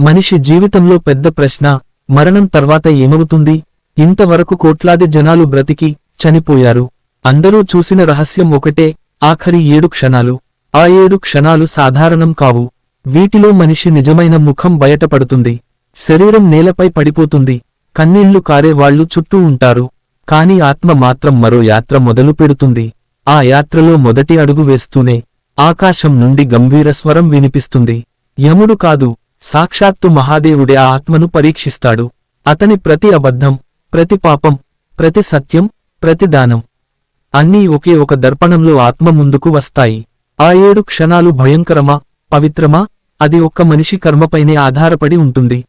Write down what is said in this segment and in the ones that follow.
మనిషి జీవితంలో పెద్ద ప్రశ్న మరణం తర్వాత ఏమవుతుంది? ఇంతవరకు కోట్లాది జనాలు బ్రతికి చనిపోయారు. అందరూ చూసిన రహస్యం ఒకటే ఆఖరి ఏడు క్షణాలు. ఆ ఏడు క్షణాలు సాధారణం కావు. వీటిలో మనిషి నిజమైన ముఖం బయటపడుతుంది. శరీరం నేలపై పడిపోతుంది. కన్నీళ్ళు కారేవాళ్ళు చుట్టూ ఉంటారు. కాని ఆత్మ మాత్రం మరో యాత్ర మొదలు పెడుతుంది. ఆ యాత్రలో మొదటి అడుగు వేస్తూనే ఆకాశం నుండి గంభీర స్వరం వినిపిస్తుంది. యముడు కాదు సాక్షాత్తు మహాదేవుడే ఆ ఆత్మను పరీక్షిస్తాడు. అతని ప్రతి అబద్ధం ప్రతి పాపం ప్రతి సత్యం ప్రతి దానం అన్నీ ఒకే ఒక దర్పణంలో ఆత్మ ముందుకు వస్తాయి. ఆ ఏడు క్షణాలు భయంకరమా పవిత్రమా? అది ఒక్క మనిషి కర్మపైనే ఆధారపడి ఉంటుంది.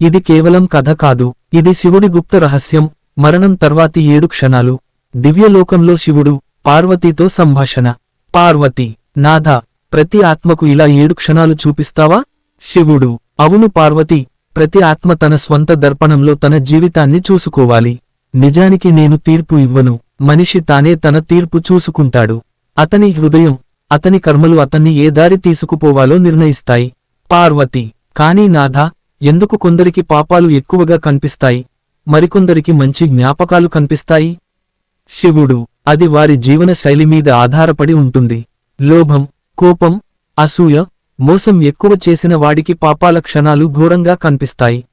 ఇది కేవలం కథ కాదు. ఇది శివుడి గుప్త రహస్యం. మరణం తర్వాతి ఏడు క్షణాలు. దివ్యలోకంలో శివుడు పార్వతీతో సంభాషణ. పార్వతి నాథ ప్రతి ఆత్మకు ఇలా ఏడు క్షణాలు చూపిస్తావా? శివుడు. అవును పార్వతి ప్రతి ఆత్మ తన స్వంత దర్పణంలో తన జీవితాన్ని చూసుకోవాలి. నిజానికి నేను తీర్పు ఇవ్వను. మనిషి తానే తన తీర్పు చూసుకుంటాడు. అతని హృదయం అతని కర్మలు అతన్ని ఏ దారి తీసుకుపోవాలో నిర్ణయిస్తాయి. పార్వతి కానీ నాథ ఎందుకు కొందరికి పాపాలు ఎక్కువగా కనిపిస్తాయి? మరికొందరికి మంచి జ్ఞాపకాలు కనిపిస్తాయి? శివుడు అది వారి జీవన శైలి మీద ఆధారపడి ఉంటుంది. లోభం కోపం అసూయ మోసం ఎక్కువ చేసిన వాడికి పాపాల క్షణాలు ఘోరంగా కనిపిస్తాయి.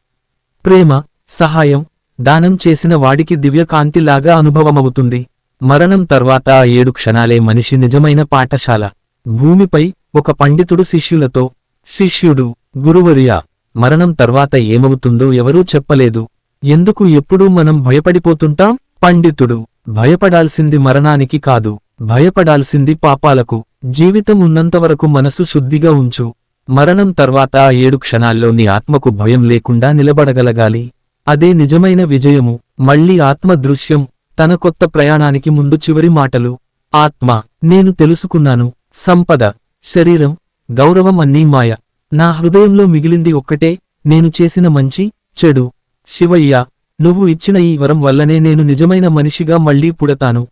ప్రేమ సహాయం దానం చేసిన వాడికి దివ్యకాంతిలాగా అనుభవమవుతుంది. మరణం తర్వాత ఆ ఏడు క్షణాలే మనిషి నిజమైన పాఠశాల. భూమిపై ఒక పండితుడు శిష్యులతో శిష్యుడు గురువరియా మరణం తర్వాత ఏమవుతుందో ఎవరూ చెప్పలేదు. ఎందుకు ఎప్పుడూ మనం భయపడిపోతుంటాం? పండితుడు భయపడాల్సింది మరణానికి కాదు భయపడాల్సింది పాపాలకు. జీవితం ఉన్నంతవరకు మనసు శుద్ధిగా ఉంచు. మరణం తర్వాత ఆ ఏడు క్షణాల్లో నీ ఆత్మకు భయం లేకుండా నిలబడగలగాలి. అదే నిజమైన విజయము. మళ్ళీ ఆత్మ దృశ్యం తన కొత్త ప్రయాణానికి ముందు చివరి మాటలు. ఆత్మ నేను తెలుసుకున్నాను. సంపద శరీరం గౌరవం అన్నీ మాయ. నా హృదయంలో మిగిలింది ఒక్కటే నేను చేసిన మంచి చెడు. శివయ్య నువ్వు ఇచ్చిన ఈ వరం వల్లనే నేను నిజమైన మనిషిగా మళ్ళీ పుడతాను.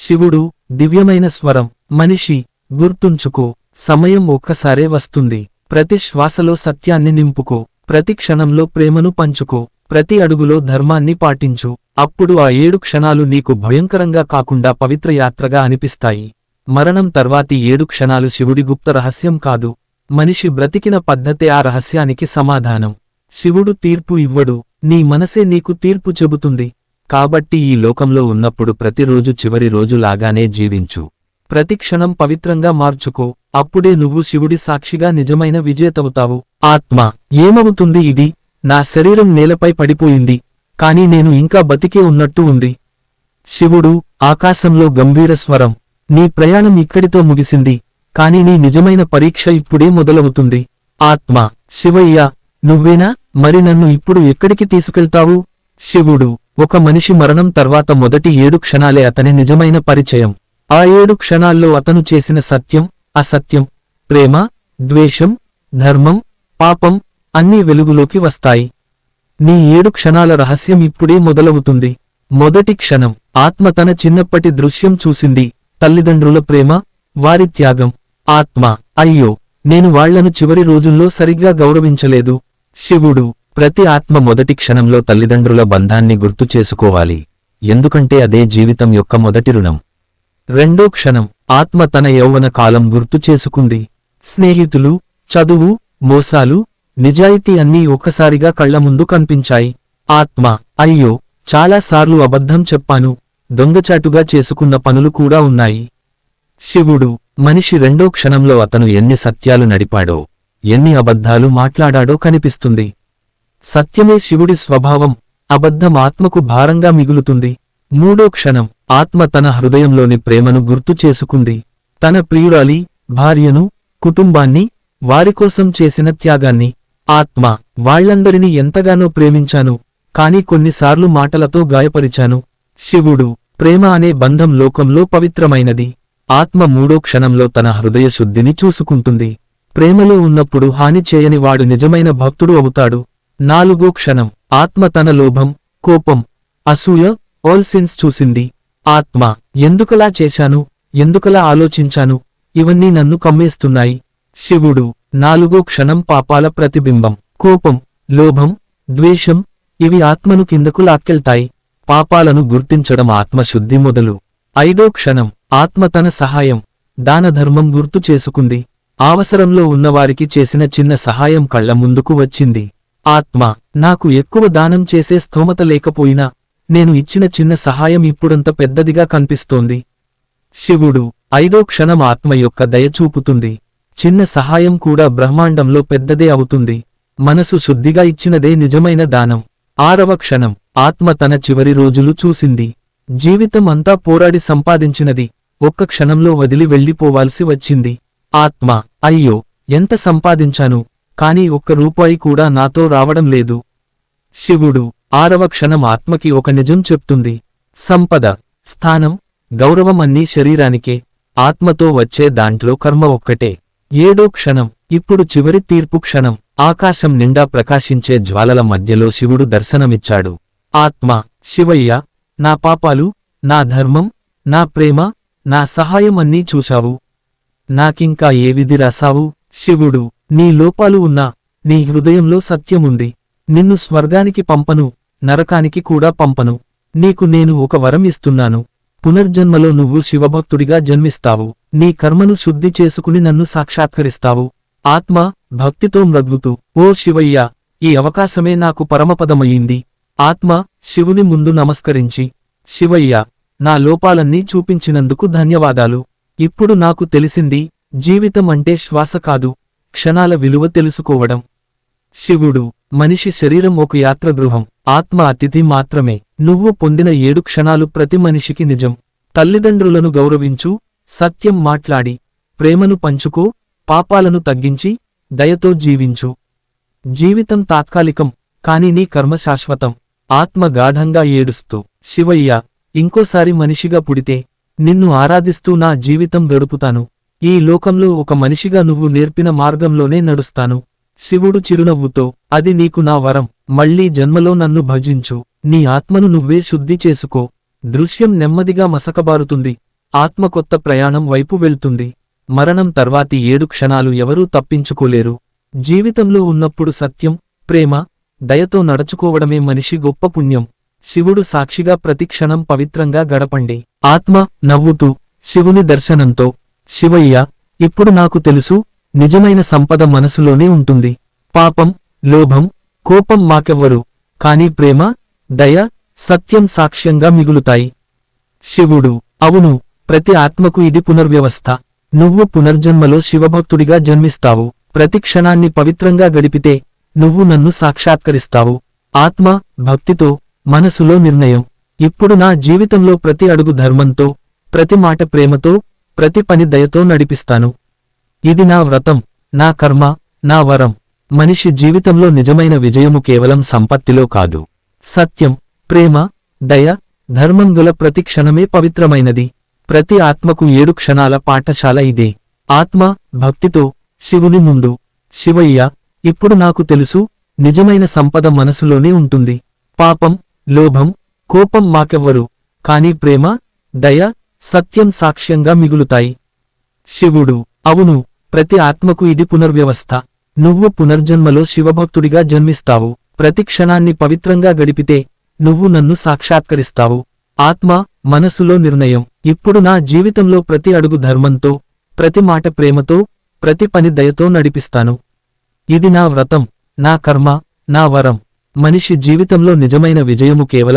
శివుడు దివ్యమైన స్వరం. మనిషి గుర్తుంచుకో. సమయం ఒక్కసారే వస్తుంది. ప్రతి శ్వాసలో సత్యాన్ని నింపుకో. ప్రతి క్షణంలో ప్రేమను పంచుకో. ప్రతి అడుగులో ధర్మాన్ని పాటించు. అప్పుడు ఆ ఏడు క్షణాలు నీకు భయంకరంగా కాకుండా పవిత్ర యాత్రగా అనిపిస్తాయి. మరణం తర్వాతి ఏడు క్షణాలు శివుడి గుప్త రహస్యం కాదు. మనిషి బ్రతికిన పద్ధతే ఆ రహస్యానికి సమాధానం. శివుడు తీర్పు ఇవ్వడు. నీ మనసే నీకు తీర్పు చెబుతుంది. కాబట్టి ఈ లోకంలో ఉన్నప్పుడు ప్రతిరోజు చివరి రోజు లాగానే జీవించు. ప్రతి క్షణం పవిత్రంగా మార్చుకో. అప్పుడే నువ్వు శివుడి సాక్షిగా నిజమైన విజేతవుతావు. ఆత్మ ఏమవుతుంది ఇది? నా శరీరం నేలపై పడిపోయింది. కాని నేను ఇంకా బతికే ఉన్నట్టు ఉంది. శివుడు ఆకాశంలో గంభీర స్వరం. నీ ప్రయాణం ఇక్కడితో ముగిసింది. కాని నీ నిజమైన పరీక్ష ఇప్పుడే మొదలవుతుంది. ఆత్మ శివయ్య నువ్వేనా? మరి నన్ను ఇప్పుడు ఎక్కడికి తీసుకెళ్తావు? శివుడు ఒక మనిషి మరణం తర్వాత మొదటి ఏడు క్షణాలే అతని నిజమైన పరిచయం. ఆ ఏడు క్షణాల్లో అతను చేసిన సత్యం అసత్యం ప్రేమ ద్వేషం ధర్మం పాపం అన్నీ వెలుగులోకి వస్తాయి. నీ ఏడు క్షణాల రహస్యం ఇప్పుడే మొదలవుతుంది. మొదటి క్షణం ఆత్మ తన చిన్నప్పటి దృశ్యం చూసింది. తల్లిదండ్రుల ప్రేమ వారి త్యాగం. ఆత్మ అయ్యో నేను వాళ్ళను చివరి రోజుల్లో సరిగ్గా గౌరవించలేదు. శివుడు ప్రతి ఆత్మ మొదటి క్షణంలో తల్లిదండ్రుల బంధాన్ని గుర్తు చేసుకోవాలి. ఎందుకంటే అదే జీవితం యొక్క మొదటి రుణం. రెండో క్షణం ఆత్మ తన యౌవన కాలం గుర్తు చేసుకుంది. స్నేహితులు చదువు మోసాలు నిజాయితీ అన్నీ ఒక్కసారిగా కళ్ళ ముందు కనిపించాయి. ఆత్మ అయ్యో చాలాసార్లు అబద్ధం చెప్పాను దొంగచాటుగా చేసుకున్న పనులు కూడా ఉన్నాయి. శివుడు మనిషి రెండో క్షణంలో అతను ఎన్ని సత్యాలు నడిపాడో ఎన్ని అబద్ధాలు మాట్లాడాడో కనిపిస్తుంది. సత్యమే శివుడి స్వభావం అబద్ధం ఆత్మకు భారంగా మిగులుతుంది. మూడో క్షణం ఆత్మ తన హృదయంలోని ప్రేమను గుర్తు చేసుకుంది. తన ప్రియురాలి భార్యను కుటుంబాన్ని వారికోసం చేసిన త్యాగాన్ని ఆత్మ వాళ్ళందరినీ ఎంతగానో ప్రేమించాను కాని కొన్నిసార్లు మాటలతో గాయపరిచాను. శివుడు ప్రేమ అనే బంధం లోకంలో పవిత్రమైనది. ఆత్మ మూడో క్షణంలో తన హృదయ శుద్ధిని చూసుకుంటుంది. ప్రేమలో ఉన్నప్పుడు హాని చేయని వాడు నిజమైన భక్తుడు అవుతాడు. నాలుగో క్షణం. ఆత్మ తన లోభం కోపం అసూయ ఆల్ సిన్స్ చూసింది. ఆత్మ ఎందుకలా చేశాను? ఎందుకలా ఆలోచించాను? ఇవన్నీ నన్ను కమ్మేస్తున్నాయి. శివుడు నాలుగో క్షణం పాపాల ప్రతిబింబం. కోపం లోభం ద్వేషం ఇవి ఆత్మను కిందకు లాక్కెళ్తాయి. పాపాలను గుర్తించడం ఆత్మశుద్ధి మొదలు. ఐదో క్షణం. ఆత్మ తన సహాయం. దానధర్మం గుర్తు చేసుకుంది. అవసరంలో ఉన్నవారికి చేసిన చిన్న సహాయం కళ్ళ ముందుకు వచ్చింది. ఆత్మ నాకు ఎక్కువ దానం చేసే స్థోమత లేకపోయినా నేను ఇచ్చిన చిన్న సహాయం ఇప్పుడంత పెద్దదిగా కనిపిస్తోంది. శివుడు ఐదో క్షణం ఆత్మ యొక్క దయ చూపుతుంది. చిన్న సహాయం కూడా బ్రహ్మాండంలో పెద్దదే అవుతుంది. మనసు శుద్ధిగా ఇచ్చినదే నిజమైన దానం. ఆరవ క్షణం ఆత్మ తన చివరి రోజులు చూసింది. జీవితం అంతా పోరాడి సంపాదించినది. ఒక్క క్షణంలో వదిలి వెళ్ళిపోవాల్సి వచ్చింది. ఆత్మ అయ్యో ఎంత సంపాదించాను? కాని ఒక్క రూపాయి కూడా నాతో రావడం లేదు. శివుడు ఆరవ క్షణం ఆత్మకి ఒక నిజం చెప్తుంది. సంపద స్థానం గౌరవం అన్నీ శరీరానికే ఆత్మతో వచ్చే దాంట్లో కర్మ ఒక్కటే. ఏడో క్షణం ఇప్పుడు చివరి తీర్పు క్షణం ఆకాశం నిండా ప్రకాశించే జ్వాలల మధ్యలో శివుడు దర్శనమిచ్చాడు. ఆత్మ శివయ్య నా పాపాలు నా ధర్మం నా ప్రేమ నా సహాయం అన్నీ చూశావు. నాకింకా ఏ విధి రాసావు శివుడు నీ లోపాలు ఉన్నా నీ హృదయంలో సత్యముంది. నిన్ను స్వర్గానికి పంపను నరకానికి కూడా పంపను. నీకు నేను ఒక వరం ఇస్తున్నాను. పునర్జన్మలో నువ్వు శివభక్తుడిగా జన్మిస్తావు. నీ కర్మను శుద్ధి చేసుకుని నన్ను సాక్షాత్కరిస్తావు. ఆత్మ భక్తితో మ్రగ్గుతూ ఓ శివయ్య ఈ అవకాశమే నాకు పరమపదమయ్యింది. ఆత్మ శివుని ముందు నమస్కరించి శివయ్య నా లోపాలన్నీ చూపించినందుకు ధన్యవాదాలు. ఇప్పుడు నాకు తెలిసింది జీవితం అంటే శ్వాస కాదు. క్షణాల విలువ తెలుసుకోవడం. శివుడు మనిషి శరీరం ఒక యాత్రగృహం. ఆత్మ అతిథి మాత్రమే. నువ్వు పొందిన ఏడు క్షణాలు ప్రతి మనిషికి నిజం. తల్లిదండ్రులను గౌరవించు సత్యం మాట్లాడి ప్రేమను పంచుకో పాపాలను తగ్గించి దయతో జీవించు. జీవితం తాత్కాలికం కాని నీ కర్మ శాశ్వతం. ఆత్మ గాఢంగా ఏడుస్తూ శివయ్య ఇంకోసారి మనిషిగా పుడితే నిన్ను ఆరాధిస్తూ నా జీవితం గడుపుతాను. ఈ లోకంలో ఒక మనిషిగా నువ్వు నేర్పిన మార్గంలోనే నడుస్తాను. శివుడు చిరునవ్వుతో అది నీకు నా వరం. మళ్ళీ జన్మలో నన్ను భజించు. నీ ఆత్మను నువ్వే శుద్ధి చేసుకో. దృశ్యం నెమ్మదిగా మసకబారుతుంది. ఆత్మ కొత్త ప్రయాణం వైపు వెళ్తుంది. మరణం తర్వాతి ఏడు క్షణాలు ఎవరూ తప్పించుకోలేరు. జీవితంలో ఉన్నప్పుడు సత్యం ప్రేమ దయతో నడుచుకోవడమే మనిషి గొప్ప పుణ్యం. శివుడు సాక్షిగా ప్రతి క్షణం పవిత్రంగా గడపండి. ఆత్మ నవ్వుతూ శివుని దర్శనంతో శివయ్య ఇప్పుడు నాకు తెలుసు నిజమైన సంపద మనసులోనే ఉంటుంది. పాపం లోభం కోపం మాకెవ్వరు కాని ప్రేమ దయ సత్యం సాక్ష్యంగా మిగులుతాయి. శివుడు అవును ప్రతి ఆత్మకు ఇది పునర్వ్యవస్థ. నువ్వు పునర్జన్మలో శివభక్తుడిగా జన్మిస్తావు. ప్రతి క్షణాన్ని పవిత్రంగా గడిపితే నువ్వు నన్ను సాక్షాత్కరిస్తావు. ఆత్మ భక్తితో మనసులో నిర్ణయం. ఇప్పుడు నా జీవితంలో ప్రతి అడుగు ధర్మంతో ప్రతి మాట ప్రేమతో ప్రతి పని దయతో నడిపిస్తాను. ఇది నా వ్రతం నా కర్మ నా వరం. మనిషి జీవితంలో నిజమైన విజయము కేవలం సంపత్తిలో కాదు. సత్యం ప్రేమ దయ ధర్మం గల ప్రతి క్షణమే పవిత్రమైనది. ప్రతి ఆత్మకు ఏడు క్షణాల పాఠశాల ఇదే. ఆత్మ భక్తితో శివుని ముందు. శివయ్య ఇప్పుడు నాకు తెలుసు నిజమైన సంపద మనసులోనే ఉంటుంది. పాపం లోభం కోపం మాకెవ్వరు. కాని ప్రేమ దయ సత్యం సాక్ష్యంగా మిగులుతాయి. శివుడు అవును ప్రతి ఆత్మకు ఇది పునర్వ్యవస్థ. నువ్వు పునర్జన్మలో శివభక్తుడిగా జన్మిస్తావు. ప్రతి క్షణాన్ని పవిత్రంగా గడిపితే నువ్వు నన్ను సాక్షాత్కరిస్తావు. ఆత్మ మనసులో నిర్ణయం. ఇప్పుడు నా జీవితంలో ప్రతి అడుగు ధర్మంతో ప్రతి మాట ప్రేమతో ప్రతి పని దయతో నడిపిస్తాను. ఇది నా వ్రతం నా కర్మ నా వరం. మనిషి జీవితంలో నిజమైన విజయము కేవలం